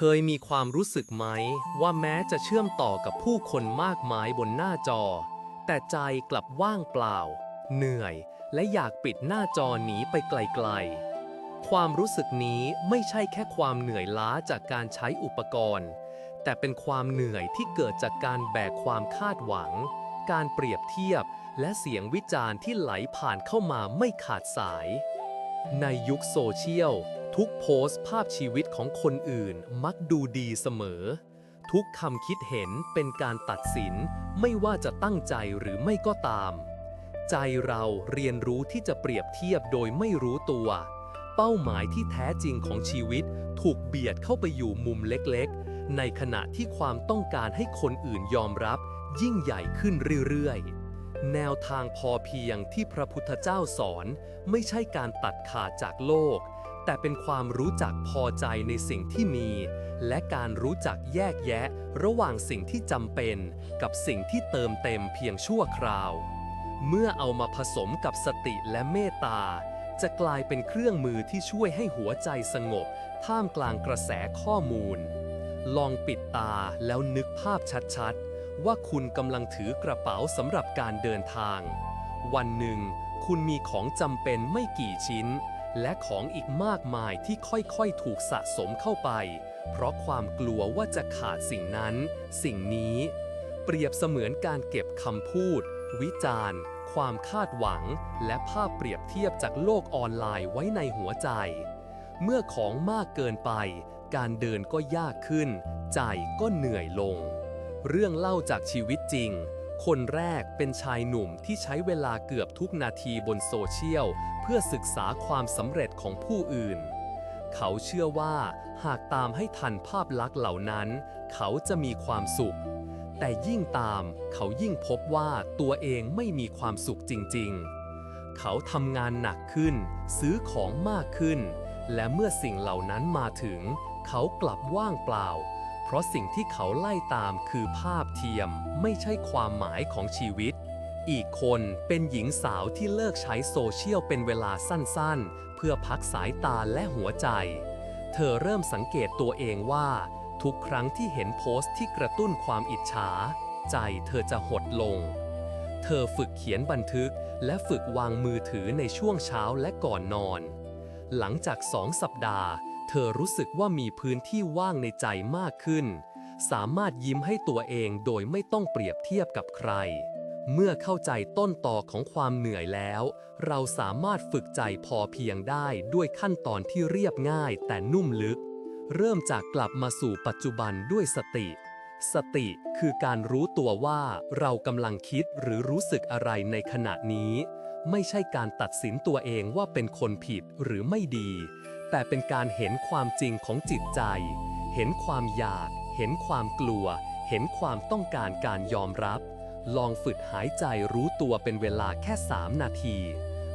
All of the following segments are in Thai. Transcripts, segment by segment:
เคยมีความรู้สึกไหม ว่าแม้จะเชื่อมต่อกับผู้คนมากมายบนหน้าจอ แต่ใจกลับว่างเปล่า เหนื่อย และอยากปิดหน้าจอหนีไปไกลๆ ความรู้สึกนี้ไม่ใช่แค่ความเหนื่อยล้าจากการใช้อุปกรณ์ แต่เป็นความเหนื่อยที่เกิดจากการแบกความคาดหวัง การเปรียบเทียบ และเสียงวิจารณ์ที่ไหลผ่านเข้ามาไม่ขาดสาย ในยุคโซเชียลทุกโพสต์ภาพชีวิตของคนอื่นมักดูดีเสมอ ทุกคำคิดเห็นเป็นการตัดสินไม่ว่าจะตั้งใจหรือไม่ก็ตาม ใจเราเรียนรู้ที่จะเปรียบเทียบโดยไม่รู้ตัว เป้าหมายที่แท้จริงของชีวิตถูกเบียดเข้าไปอยู่มุมเล็กๆ ในขณะที่ความต้องการให้คนอื่นยอมรับ ยิ่งใหญ่ขึ้นเรื่อยๆแนวทางพอเพียงที่พระพุทธเจ้าสอน ไม่ใช่การตัดขาดจากโลก แต่เป็นความรู้จักพอใจในสิ่งที่มี และการรู้จักแยกแยะระหว่างสิ่งที่จำเป็น กับสิ่งที่เติมเต็มเพียงชั่วคราว เมื่อเอามาผสมกับสติและเมตตา จะกลายเป็นเครื่องมือที่ช่วยให้หัวใจสงบ ท่ามกลางกระแสข้อมูล ลองปิดตาแล้วนึกภาพชัดๆ ว่าคุณกำลังถือกระเป๋าสำหรับการเดินทาง วันหนึ่ง คุณมีของจำเป็นไม่กี่ชิ้น และของอีกมากมายที่ค่อยๆถูกสะสมเข้าไป เพราะความกลัวว่าจะขาดสิ่งนั้น สิ่งนี้ เปรียบเสมือนการเก็บคำพูด วิจารณ์ ความคาดหวัง และภาพเปรียบเทียบจากโลกออนไลน์ไว้ในหัวใจ เมื่อของมากเกินไป การเดินก็ยากขึ้น ใจก็เหนื่อยลง เรื่องเล่าจากชีวิตจริง คนแรกเป็นชายหนุ่มที่ใช้เวลาเกือบทุกนาทีบนโซเชียล เพื่อศึกษาความสำเร็จของผู้อื่น เขาเชื่อว่าหากตามให้ทันภาพลักษณ์เหล่านั้น เขาจะมีความสุข แต่ยิ่งตามเขายิ่งพบว่าตัวเองไม่มีความสุขจริง ๆ เขาทำงานหนักขึ้น ซื้อของมากขึ้น และเมื่อสิ่งเหล่านั้นมาถึง เขากลับว่างเปล่า เพราะสิ่งที่เขาไล่ตามคือภาพเทียมไม่ใช่ความหมายของชีวิต อีกคนเป็นหญิงสาวที่เลิกใช้โซเชียลเป็นเวลาสั้นๆ เพื่อพักสายตาและหัวใจ เธอเริ่มสังเกตตัวเองว่า ทุกครั้งที่เห็นโพสต์ที่กระตุ้นความอิจฉา ใจเธอจะหดลง เธอฝึกเขียนบันทึกและฝึกวางมือถือในช่วงเช้าและก่อนนอน หลังจากสองสัปดาห์ เธอรู้สึกว่ามีพื้นที่ว่างในใจมากขึ้น สามารถยิ้มให้ตัวเองโดยไม่ต้องเปรียบเทียบกับใคร เมื่อเข้าใจต้นต่อของความเหนื่อยแล้ว เราสามารถฝึกใจพอเพียงได้ด้วยขั้นตอนที่เรียบง่ายแต่นุ่มลึก เริ่มจากกลับมาสู่ปัจจุบันด้วยสติ สติคือการรู้ตัวว่าเรากำลังคิดหรือรู้สึกอะไรในขณะนี้ ไม่ใช่การตัดสินตัวเองว่าเป็นคนผิดหรือไม่ดี แต่เป็นการเห็นความจริงของจิตใจ เห็นความอยาก เห็นความกลัว เห็นความต้องการการยอมรับ ลองฝึกหายใจรู้ตัวเป็นเวลาแค่ 3 นาที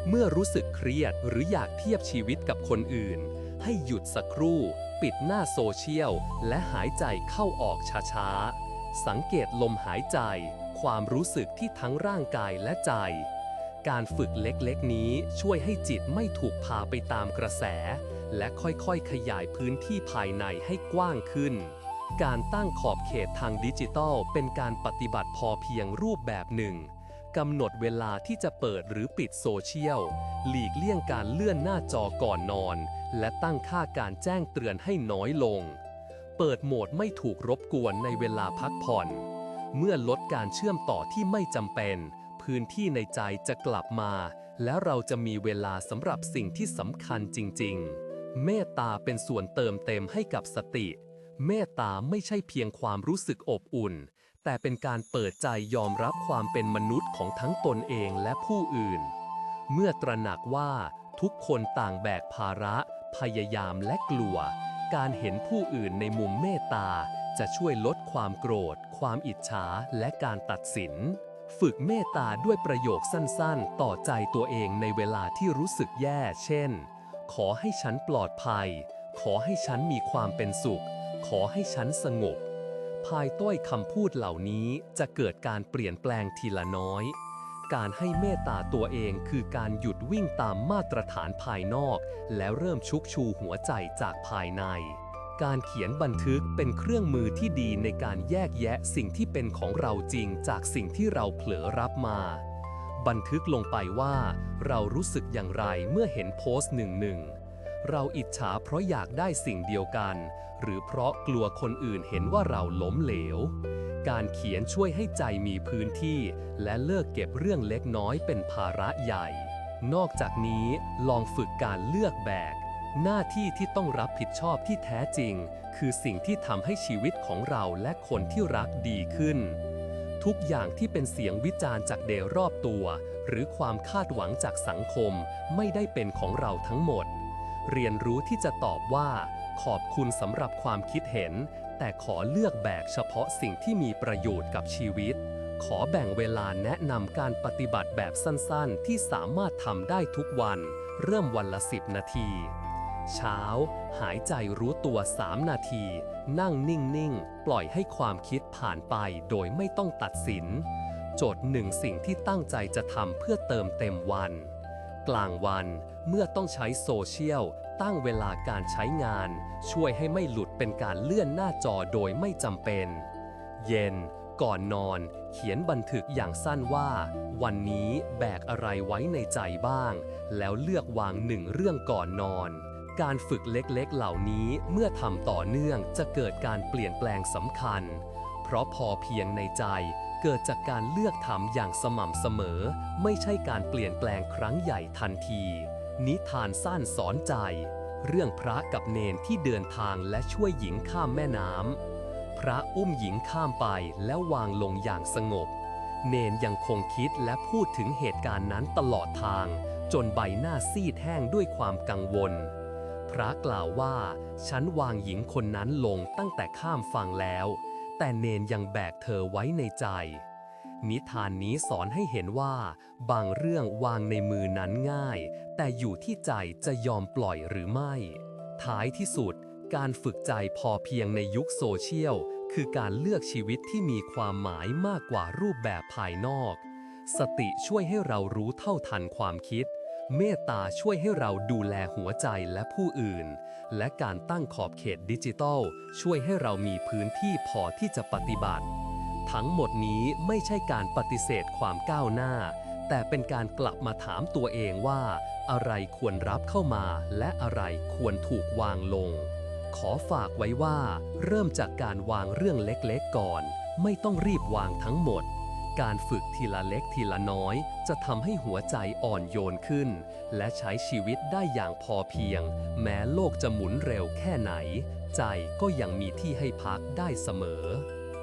เมื่อรู้สึกเครียดหรืออยากเทียบชีวิตกับคนอื่น ให้หยุดสักครู่ ปิดหน้าโซเชียล และหายใจเข้าออกช้าๆ สังเกตลมหายใจ ความรู้สึกที่ทั้งร่างกายและใจการฝึกเล็กๆ นี้ช่วยให้จิตไม่ถูกพาไปตามกระแส และค่อยๆ ขยายพื้นที่ภายในให้กว้างขึ้น การตั้งขอบเขตทางดิจิทัล เป็นการปฏิบัติพอเพียงรูปแบบหนึ่งกำหนดเวลาที่จะเปิดหรือปิดโซเชียล หลีกเลี่ยงการเลื่อนหน้าจอก่อนนอน และตั้งค่าการแจ้งเตือนให้น้อยลง เปิดโหมดไม่ถูกรบกวนในเวลาพักผ่อน เมื่อลดการเชื่อมต่อที่ไม่จำเป็น พื้นที่ในใจจะกลับมา และเราจะมีเวลาสำหรับสิ่งที่สำคัญจริง ๆ เมตตาเป็นส่วนเติมเต็มให้กับสติ เมตตาไม่ใช่เพียงความรู้สึกอบอุ่น แต่เป็นการเปิดใจยอมรับความเป็นมนุษย์ของทั้งตนเองและผู้อื่น เมื่อตระหนักว่าทุกคนต่างแบกภาระ พยายามและกลัว การเห็นผู้อื่นในมุมเมตตาจะช่วยลดความโกรธ ความอิจฉาและการตัดสิน ฝึกเมตตาด้วยประโยคสั้นๆ ต่อใจตัวเองในเวลาที่รู้สึกแย่ เช่น ขอให้ฉันปลอดภัย ขอให้ฉันมีความเป็นสุข ขอให้ฉันสงบ ภายต้คำพูดเหล่านี้จะเกิดการเปลี่ยนแปลงทีละน้อย การให้เมตตาตัวเองคือการหยุดวิ่งตามมาตรฐานภายนอก แล้วเริ่มชุกชูหัวใจจากภายในการเขียนบันทึกเป็นเครื่องมือที่ดีในการแยกแยะสิ่งที่เป็นของเราจริงจากสิ่งที่เราเผลอรับมา บันทึกลงไปว่า เรารู้สึกอย่างไรเมื่อเห็นโพสต์หนึ่งหนึ่งเราอิจฉาเพราะอยากได้สิ่งเดียวกัน หรือเพราะกลัวคนอื่นเห็นว่าเราล้มเหลว การเขียนช่วยให้ใจมีพื้นที่ และเลิกเก็บเรื่องเล็กน้อยเป็นภาระใหญ่ นอกจากนี้ลองฝึกการเลือกแบก หน้าที่ที่ต้องรับผิดชอบที่แท้จริง คือสิ่งที่ทำให้ชีวิตของเราและคนที่รักดีขึ้น ทุกอย่างที่เป็นเสียงวิจารณ์จากเดรอบตัว หรือความคาดหวังจากสังคมไม่ได้เป็นของเราทั้งหมด เรียนรู้ที่จะตอบว่า ขอบคุณสำหรับความคิดเห็น แต่ขอเลือกแบกเฉพาะสิ่งที่มีประโยชน์กับชีวิต ขอแบ่งเวลาแนะนำการปฏิบัติแบบสั้นๆ ที่สามารถทำได้ทุกวัน เริ่มวันละ10นาที เช้า หายใจรู้ตัว 3 นาที นั่งนิ่ง ๆ ปล่อยให้ความคิดผ่านไปโดยไม่ต้องตัดสิน โจทย์หนึ่งสิ่งที่ตั้งใจจะทำเพื่อเติมเต็มวัน กลางวันเมื่อต้องใช้โซเชียล ตั้งเวลาการใช้งาน ช่วยให้ไม่หลุดเป็นการเลื่อนหน้าจอโดยไม่จำเป็น เย็น ก่อนนอน เขียนบันทึกอย่างสั้นว่า วันนี้แบกอะไรไว้ในใจบ้าง แล้วเลือกวางหนึ่งเรื่องก่อนนอน การฝึกเล็กๆเหล่านี้เมื่อทำต่อเนื่องจะเกิดการเปลี่ยนแปลงสำคัญ เพราะพอเพียงในใจเกิดจากการเลือกทำอย่างสม่ำเสมอ ไม่ใช่การเปลี่ยนแปลงครั้งใหญ่ทันที นิทานสั้นสอนใจ เรื่องพระกับเนนที่เดินทางและช่วยหญิงข้ามแม่น้ำพระอุ้มหญิงข้ามไปแล้ววางลงอย่างสงบ เนนยังคงคิดและพูดถึงเหตุการณ์นั้นตลอดทาง จนใบหน้าซีดแห้งด้วยความกังวล พระกล่าวว่า ฉันวางหญิงคนนั้นลงตั้งแต่ข้ามฝั่งแล้ว แต่เนนยังแบกเธอไว้ในใจ นิทานนี้สอนให้เห็นว่า บางเรื่องวางในมือนั้นง่าย แต่อยู่ที่ใจจะยอมปล่อยหรือไม่ ท้ายที่สุด การฝึกใจพอเพียงในยุคโซเชียล คือการเลือกชีวิตที่มีความหมายมากกว่ารูปแบบภายนอก สติช่วยให้เรารู้เท่าทันความคิด เมตตาช่วยให้เราดูแลหัวใจและผู้อื่น และการตั้งขอบเขตดิจิทัล ช่วยให้เรามีพื้นที่พอที่จะปฏิบัติ ทั้งหมดนี้ไม่ใช่การปฏิเสธความก้าวหน้า แต่เป็นการกลับมาถามตัวเองว่า อะไรควรรับเข้ามา และอะไรควรถูกวางลง ขอฝากไว้ว่า เริ่มจากการวางเรื่องเล็กๆก่อน ไม่ต้องรีบวางทั้งหมด การฝึกทีละเล็กทีละน้อย จะทำให้หัวใจอ่อนโยนขึ้น และใช้ชีวิตได้อย่างพอเพียง แม้โลกจะหมุนเร็วแค่ไหน ใจก็ยังมีที่ให้พักได้เสมอ